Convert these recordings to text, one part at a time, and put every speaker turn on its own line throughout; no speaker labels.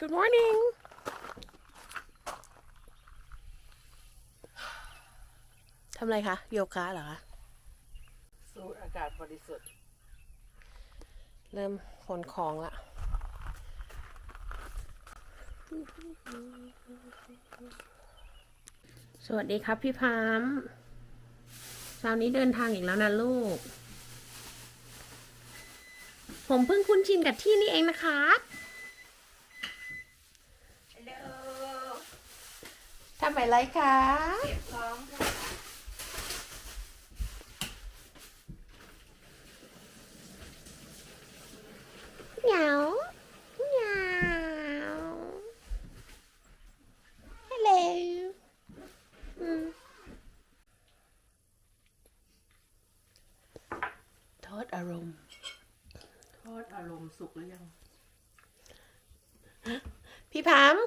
Good morning ทำอะไรคะโยคะเหรอคะ
สูดอากาศบริสุทธิ์
เริ่มขนของละ สวัสดีครับพี่พามเช้านี้เดินทางอีกแล้วนะลูก ผมเพิ่งคุ้นชินกับที่นี่เองนะคะ ทำอะไรคะ
เก็บของค่ะ
เหงาเหงา Hello อืมทอดอารมณ์
ทอดอารมณ์สุกหรือยัง
พี่พาม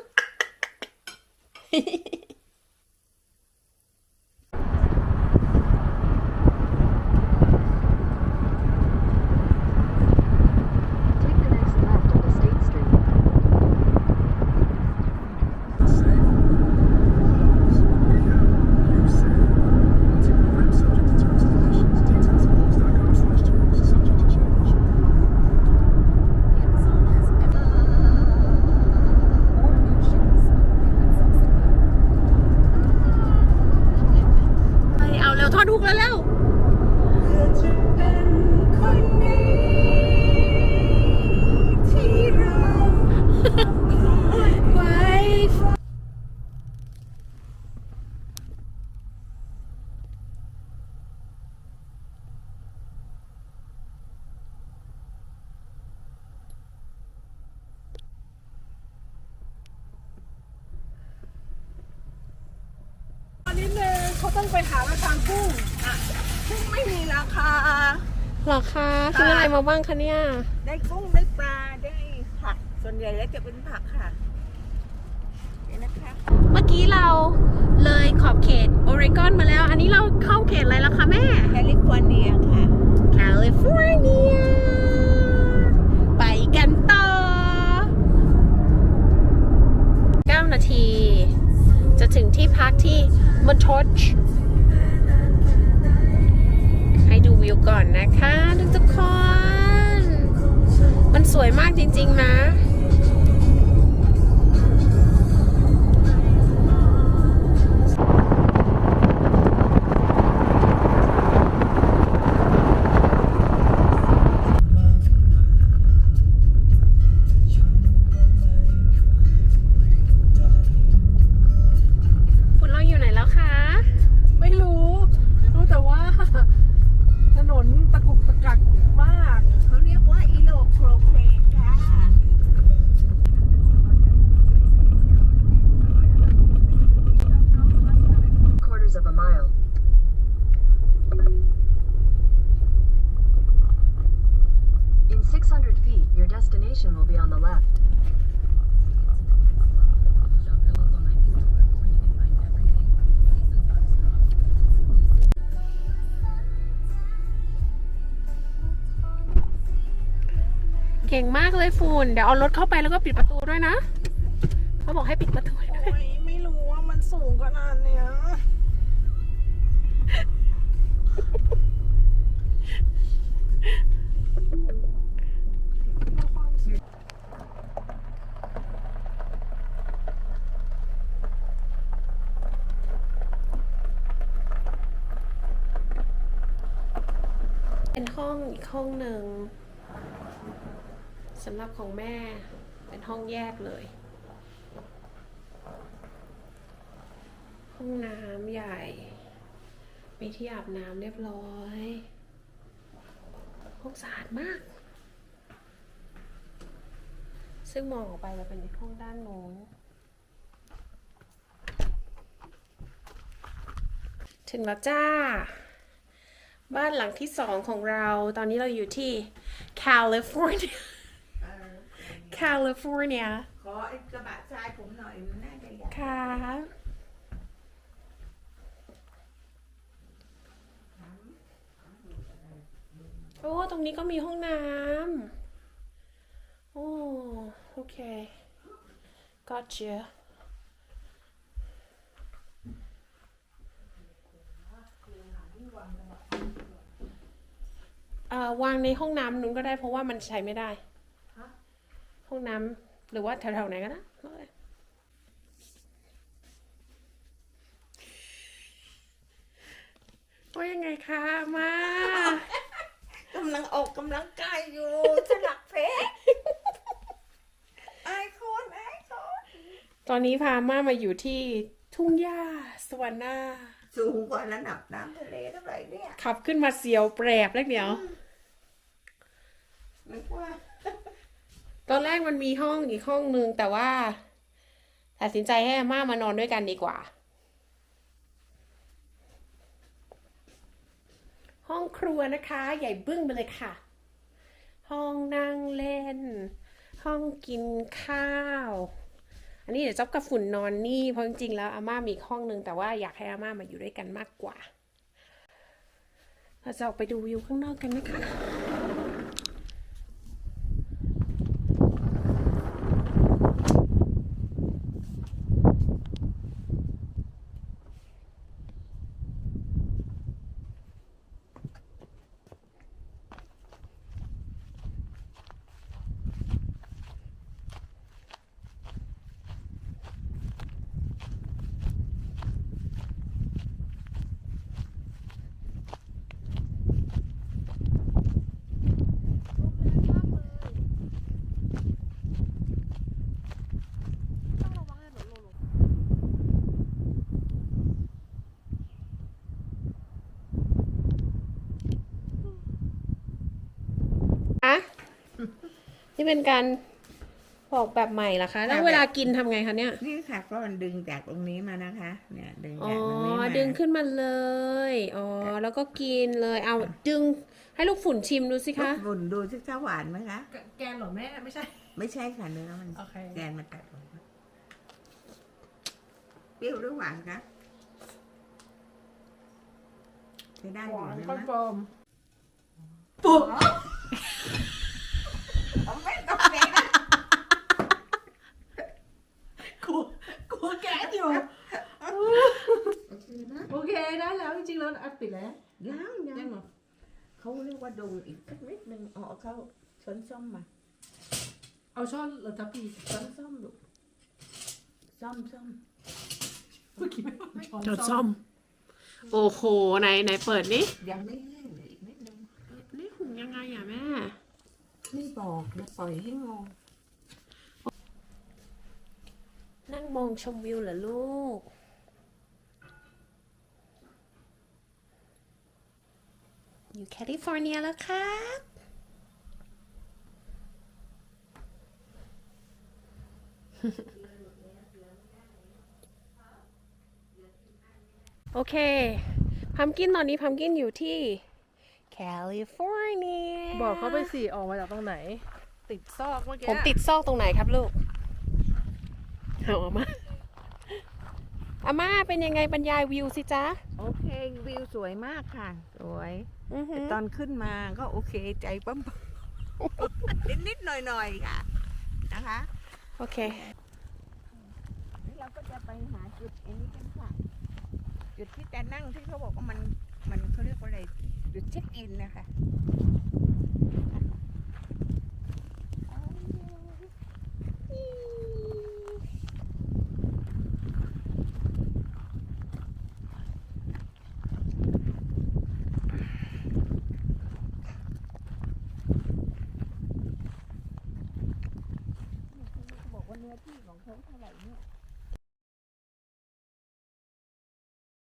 Take the next left on State Street.
ไปเอาเร็วทอดทุกแล้วเร็วไว้
อัน นี้เลยเขาต้องไปหาราคากุ้งอะกุ้งไม่มีราคา
เหรอคะซื้ออะไรมาบ้างคะเนี่ย
ได้กุ้งได้ปลาได้ผัก ส่วนใหญ่แล้วจะเป็นผักค่ะนี่นะคะ
เมื่อกี้เราเลยขอบเขตโอเรกอนมาแล้ว อันนี้เราเข้าเขตอะไรแล้วคะแม่
แคลิฟอร์เนียค่ะ
แคลิฟอร์เนีย ไปกันต่อ 9 นาที จะถึงที่พักที่มอนทอช วิวก่อนนะคะทุกคน มันสวยมากจริง ๆ นะ
be on the left.
เก่งมากเลยฟูนเดี๋ยวเอารถเข้าไปแล้วก็ปิดประตูด้วยนะ เขาบอกให้ปิดประตูด้วย
โอ้ยไม่รู้ว่ามันสูงขนาดเนี้ย
เป็นห้องอีกห้องหนึ่งสำหรับของแม่เป็นห้องแยกเลย ห้องน้ำใหญ่ มีที่อาบน้ำเรียบร้อย ห้องสะอาดมาก ซึ่งมองออกไปจะเป็นห้องด้านโน้นถึงแล้วจ้า บ้านหลังที่สองของเรา ตอนนี้เราอยู่ที่แคลิฟอร์เนียแคลิฟอร์เนีย
ขอไอ้กระบะทรายผมหน่อยมันน่าจะใหญ่
ค่ะโอ้ ตรงนี้ก็มีห้องน้ำโอ้ โอเค Gotcha เอ่อ วางในห้องน้ำนู้นก็ได้เพราะว่ามันใช้ไม่ได้ ห้องน้ำหรือว่าแถวๆไหนก็ได้ว่ายังไงคะมา
กำลังออกกำลังกายอยู่สลักเพชรไอคอนไอคอน
ตอนนี้พาม่ามาอยู่ที่ทุ่งหญ้าสวรรค์นา
สูงกว่าระดับน้ำทะเลเท่าไหร่เนี่ย
ขับขึ้นมาเสียวแปรบเล็กเดียว
นึกว่า
ตอนแรกมันมีห้องอีกห้องนึงแต่ว่าตัดสินใจให้อาม่ามานอนด้วยกันดีกว่า ห้องครัวนะคะ ใหญ่บึ้งไปเลยค่ะ ห้องนั่งเล่น ห้องกินข้าว อันนี้เดี๋ยวจ๊อบกับฝุ่นนอนนี่เพราะจริงๆแล้วอาม่ามีอีกห้องนึงแต่ว่าอยากให้อาม่ามาอยู่ด้วยกันมากกว่า เราจะออกไปดูวิวข้างนอกกันนะคะ นี่เป็นการบอกแบบใหม่เหรอคะ แล้วเวลากินทำไงคะเนี่ย
นี่ค่ะก็มันดึงจากตรงนี้มานะคะ เนี่ยดึง
อ๋อ
จากตรงนี้มา
ดึงขึ้นมาเลย อ๋อ แล้วก็กินเลย เอาดึงให้ลูกฝุ่นชิมดูสิคะ
บุ่นดูสิคะหวานไหมคะ
แกนเหรอแม่ไม่ใช่
ไม่ใช่ค่ะเนื้อมัน
โอเค
แกนมันตัดลงมาเปรี้ยวหรือหวานคะใช้ได้อยู่ไหม
คอน
คะ
เฟิร์ม
เอาไม่ต้องเลยนะ
กูกูแกนอยู่ โอเคได้แล้วจริงๆแล้วอัดปิดแล้ว
ยังยั
ยังงเหรอ
เขาเรียกว่าดูอีกสักนิดนึงเอาเข้าช้อนส้อมมา
เอาช้อนหรือทัพพี
ช้อนส้อมลูกส้อมส้อม
เมื่อกี้ไม่ว่าช้อน
จดซ่อม โอ้โหไหนไหนเปิดนี่
ยังไม่แห้งเลยอีกนิดนึง
นี่หุงยังไงอะแม่
ไม่บอกนะปล่อยให้งง
นั่งมองชมวิวเหรอลูก อยู่แคลิฟอร์เนียแล้วครับโอเค พัมกินตอนนี้พัมกินอยู่ที่แคลิฟอร์เนีย
บอกเขาไปสี่ออกมาจากตรงไหน ติดซอกเมื่อกี้
ผมติดซอกตรงไหนครับลูกเอาอามาอาม่าเป็นยังไงบรรยายวิวสิจ๊ะ
โอเค วิวสวยมากค่ะ สวย
อือหือ
ตอนขึ้นมาก็โอเคใจปั๊มนิดนิดๆหน่อยหน่อยๆค่ะนะคะ
โอเค
นี่เราก็จะไปหาจุดอันนี้กันค่ะ จุดที่จะนั่งที่เขาบอกว่ามันมันเขาเรียกว่าอะไร จุดเช็คอินนะคะเขาบอกว่าเนื้อ ที่ของเขาเท่าไหร่เนี่ย